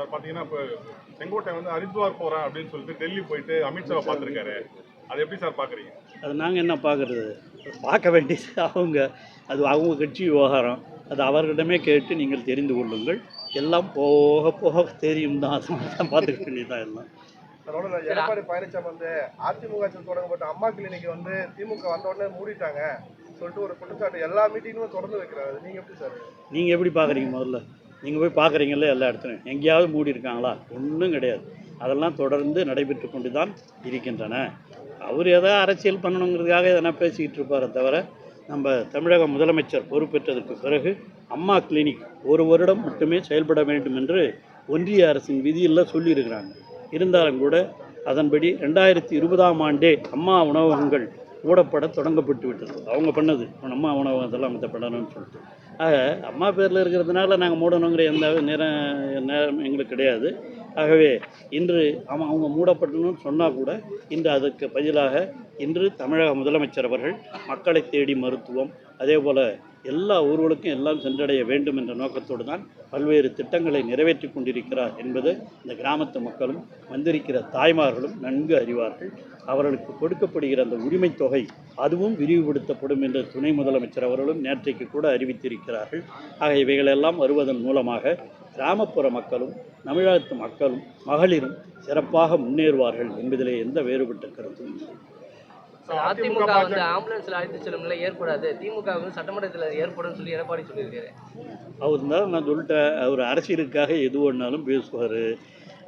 Sir பாத்தீங்கன்னா இப்போ செங்கோட்டை வந்து ஹரித்வார் போறேன் அப்படின்னு சொல்லிட்டு டெல்லி போயிட்டு அமித்ஷாவை பார்த்திருக்காரு. அது எப்படி சார் பாக்குறீங்க? அது நாங்கள் என்ன பார்க்குறது பார்க்க வேண்டியது அவங்க அது அவங்க கட்சி விவகாரம். அது அவர்களிடமே கேட்டு நீங்கள் தெரிந்து கொள்ளுங்கள். எல்லாம் போக போக தெரியும் தான். தான் பார்த்துக்க வேண்டியதான் எல்லாம். எடப்பாடி பழனிசாமி வந்து அதிமுக தொடங்கப்பட்ட அம்மா கிளினிக் வந்து திமுக வந்த உடனே மூடிட்டாங்க. சொல்லிட்டு ஒரு குற்றச்சாட்டு எல்லா மீட்டிங்கும் தொடர்ந்து வைக்கிறாரு. நீங்க எப்படி சார்? நீங்கள் எப்படி பார்க்குறீங்க முதல்ல? நீங்கள் போய் பார்க்குறீங்களே எல்லா இடத்துலையும். எங்கேயாவது மூடி இருக்காங்களா? ஒன்றும் கிடையாது. அதெல்லாம் தொடர்ந்து நடைபெற்று கொண்டு தான் இருக்கின்றன. அவர் எதாவது அரசியல் பண்ணணுங்கிறதுக்காக எதனா பேசிக்கிட்டு இருப்பாரே தவிர நம்ம தமிழக முதலமைச்சர் பொறுப்பேற்றதற்கு பிறகு அம்மா கிளினிக் ஒரு வருடம் மட்டுமே செயல்பட வேண்டும் என்று ஒன்றிய அரசின் விதியில் சொல்லியிருக்கிறாங்க. இருந்தாலும் கூட அதன்படி ரெண்டாயிரத்தி இருபதாம் ஆண்டே அம்மா உணவகங்கள் ஓடப்பட தொடங்கப்பட்டு விட்டது. அவங்க பண்ணது. அம்மா உணவகத்தெல்லாம் பண்ணணும்னு சொல்லிட்டு. ஆக அம்மா பேரில் இருக்கிறதுனால நாங்கள் மூடணுங்கிற எந்த நேரம் நேரம் எங்களுக்கு கிடையாது. ஆகவே இன்று அவன் அவங்க மூடப்படணும்னு சொன்னால் கூட இன்று அதற்கு பதிலாக இன்று தமிழக முதலமைச்சர் அவர்கள் மக்களை தேடி மருத்துவம் அதே போல் எல்லா ஊர்களுக்கும் எல்லாம் சென்றடைய வேண்டும் என்ற நோக்கத்தோடு தான் பல்வேறு திட்டங்களை நிறைவேற்றி கொண்டிருக்கிறார் என்பது இந்த கிராமத்து மக்களும் வந்திருக்கிற தாய்மார்களும் நன்கு அறிவார்கள். அவர்களுக்கு கொடுக்கப்படுகிற அந்த உரிமைத் தொகை அதுவும் விரிவுபடுத்தப்படும் என்று துணை முதலமைச்சர் அவர்களும் நேற்றைக்கு கூட அறிவித்திருக்கிறார்கள். ஆக இவைகளெல்லாம் வருவதன் மூலமாக கிராமப்புற மக்களும் தமிழகத்து மக்களும் மகளிரும் சிறப்பாக முன்னேறுவார்கள் என்பதிலே எந்த வேறுபட்ட கருத்தும் அதிமுக வந்து ஆம்புலன்ஸ்ல அழைத்து செல்லும் நிலை ஏற்படாது. திமுக வந்து சட்டமன்றத்தில் ஏற்படும் சொல்லி எடப்பாடி சொல்லியிருக்காரு. அவர் தான் நான் சொல்லிட்டேன். அவர் அரசியலுக்காக எது வேணாலும் பேசுவார்.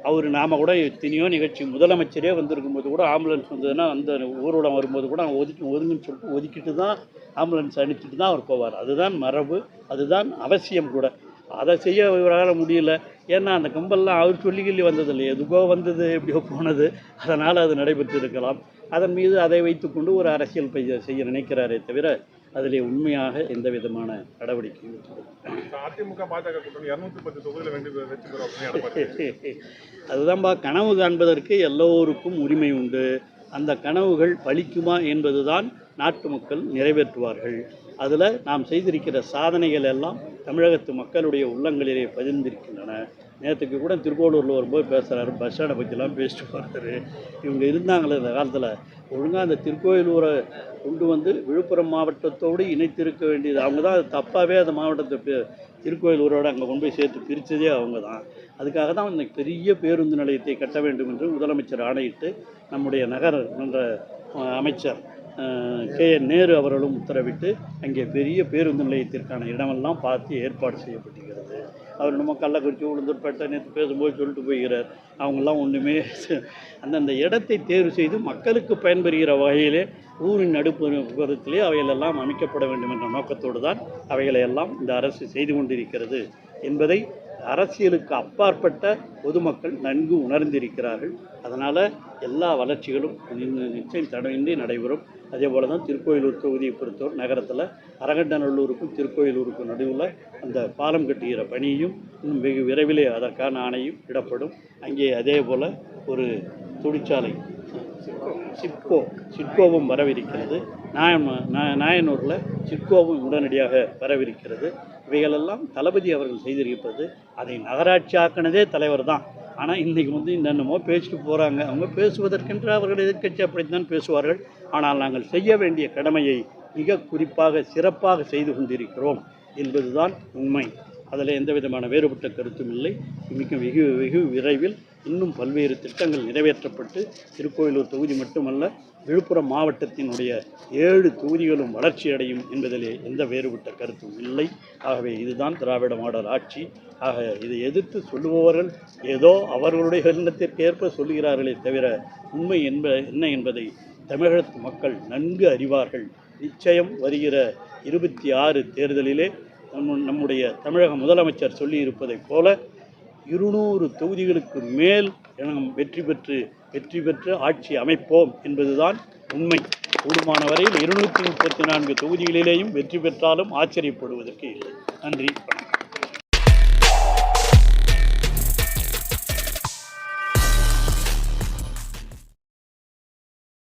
அவர் நாம் கூட எத்தனையோ நிகழ்ச்சி முதலமைச்சரே வந்திருக்கும்போது கூட ஆம்புலன்ஸ் வந்ததுன்னா அந்த ஊர்வலம் வரும்போது கூட அவன் ஒதுக்கி ஒதுங்குன்னு சொல்லிட்டு ஒதுக்கிட்டு தான் ஆம்புலன்ஸ் அனுப்பிச்சிட்டு தான் அவர் போவார். அதுதான் மரபு அதுதான் அவசியம் கூட. அதை செய்ய இவரால் முடியல. ஏன்னா அந்த கம்பல்லாம் அவர் சொல்லி கிள்ளி வந்ததில்லை எதுக்கோ வந்தது எப்படியோ போனது. அதனால் அது நடைபெற்று இருக்கலாம் அதன் மீது அதை வைத்துக்கொண்டு ஒரு அரசியல் செய்ய நினைக்கிறாரே தவிர அதிலே உண்மையாக எந்த விதமான நடவடிக்கையும் அதிமுக பாஜக கூட்டணி இருநூத்தி பத்து தொகுதியில வெற்றி வெற்றி அதுதான்பா கனவு காண்பதற்கு எல்லோருக்கும் உரிமை உண்டு. அந்த கனவுகள் பலிக்குமா என்பதுதான் நாட்டு மக்கள் நிறைவேற்றுவார்கள். அதில் நாம் செய்திருக்கிற சாதனைகள் எல்லாம் தமிழகத்து மக்களுடைய உள்ளங்களிலே பதிந்திருக்கின்றன. நேற்றுக்கு கூட திருக்கோளூரில் வரும்போது பேசுகிறாரு பஸ் ஸ்டாண்டை பற்றிலாம் பேசிட்டு போகிறாரு இவங்க இருந்தாங்களே இந்த காலத்தில். ஒழுங்காக அந்த திருக்கோயிலூரை கொண்டு வந்து விழுப்புரம் மாவட்டத்தோடு இணைத்திருக்க வேண்டியது. அவங்க தான் அது தப்பாகவே அந்த மாவட்டத்தை பே- திருக்கோயிலூரோடு அங்கே கொண்டு போய் சேர்த்து பிரித்ததே அவங்க தான். அதுக்காக தான் இந்த பெரிய பேருந்து நிலையத்தை கட்ட வேண்டும் என்று முதலமைச்சர் ஆணையிட்டு நம்முடைய நகர மன்ற அமைச்சர் கே. என். நேரு அவர்களும் உத்தரவிட்டு அங்கே பெரிய பேருந்து நிலையத்திற்கான இடமெல்லாம் பார்த்து ஏற்பாடு செய்யப்பட்டிருக்கிறது. அவர் நம்ம கள்ளக்குறிச்சி உளுந்தூர்பேட்டை நேற்று பேசும்போது சொல்லிட்டு போகிறார் அவங்கெல்லாம் ஒன்றுமே அந்தந்த இடத்தை தேர்வு செய்து மக்களுக்கு பயன்பெறுகிற வகையிலே ஊரின் நடுப்புறத்திலே அவைகளெல்லாம் அமைக்கப்பட வேண்டும் என்ற நோக்கத்தோடு தான் அவைகளை எல்லாம் இந்த அரசு செய்து கொண்டிருக்கிறது என்பதை அரசியலுக்கு அப்பாற்பட்ட பொதுமக்கள் நன்கு உணர்ந்திருக்கிறார்கள். அதனால் எல்லா வளர்ச்சிகளும் நிச்சயம் தடையின்றி நடைபெறும். அதே போல தான் திருக்கோயிலூர் தொகுதியை பொறுத்தவரை நகரத்தில் அரகண்டநல்லூருக்கும் திருக்கோயிலூருக்கும் நடுவில் அந்த பாலம் கட்டுகிற பணியும் இன்னும் வெகு விரைவிலே அதற்கான ஆணையும் இடப்படும். அங்கே அதே போல் ஒரு தொழிற்சாலை சிட்கோ சிட்கோவும் வரவிருக்கிறது. நாய நா- நாயனூரில் சிட்கோவும் உடனடியாக வரவிருக்கிறது. இவைகளெல்லாம் தளபதி அவர்கள் செய்திருப்பது அதை நகராட்சி ஆக்கினதே தலைவர் தான் ஆனால் இன்றைக்கி வந்து என்னென்னமோ பேசிட்டு போகிறாங்க அவங்க பேசுவதற்கென்று அவர்கள் எதிர்க்கட்சி அப்படித்தான் பேசுவார்கள். ஆனால் நாங்கள் செய்ய வேண்டிய கடமையை மிக குறிப்பாக சிறப்பாக செய்து கொண்டிருக்கிறோம் என்பதுதான் உண்மை. அதில் எந்த விதமான வேறுபட்ட கருத்தும் இல்லை. மிக வெகு வெகு விரைவில் இன்னும் பல்வேறு திட்டங்கள் நிறைவேற்றப்பட்டு திருக்கோயிலூர் தொகுதி மட்டுமல்ல விழுப்புரம் மாவட்டத்தினுடைய ஏழு தொகுதிகளும் வளர்ச்சியடையும் என்பதிலே எந்த வேறுபட்ட கருத்தும் இல்லை. ஆகவே இதுதான் திராவிட மாடல் ஆட்சி. ஆக இதை எதிர்த்து சொல்லுபவர்கள் ஏதோ அவர்களுடைய எண்ணத்திற்கு ஏற்ப சொல்லுகிறார்களே தவிர உண்மை என்ப என்ன என்பதை தமிழகத்து மக்கள் நன்கு அறிவார்கள். நிச்சயம் வருகிற இருபத்தி ஆறு தேர்தலிலே நம்ம நம்முடைய தமிழக முதலமைச்சர் சொல்லியிருப்பதைப் போல இருநூறு தொகுதிகளுக்கு மேல் நாம் வெற்றி பெற்று வெற்றி பெற்று ஆட்சி அமைப்போம் என்பதுதான் உண்மை. கூடுமான வரையில் இருநூற்றி முப்பத்தி நான்கு தொகுதிகளிலேயும் வெற்றி பெற்றாலும் ஆச்சரியப்படுவதற்கு இல்லை. நன்றி. வணக்கம்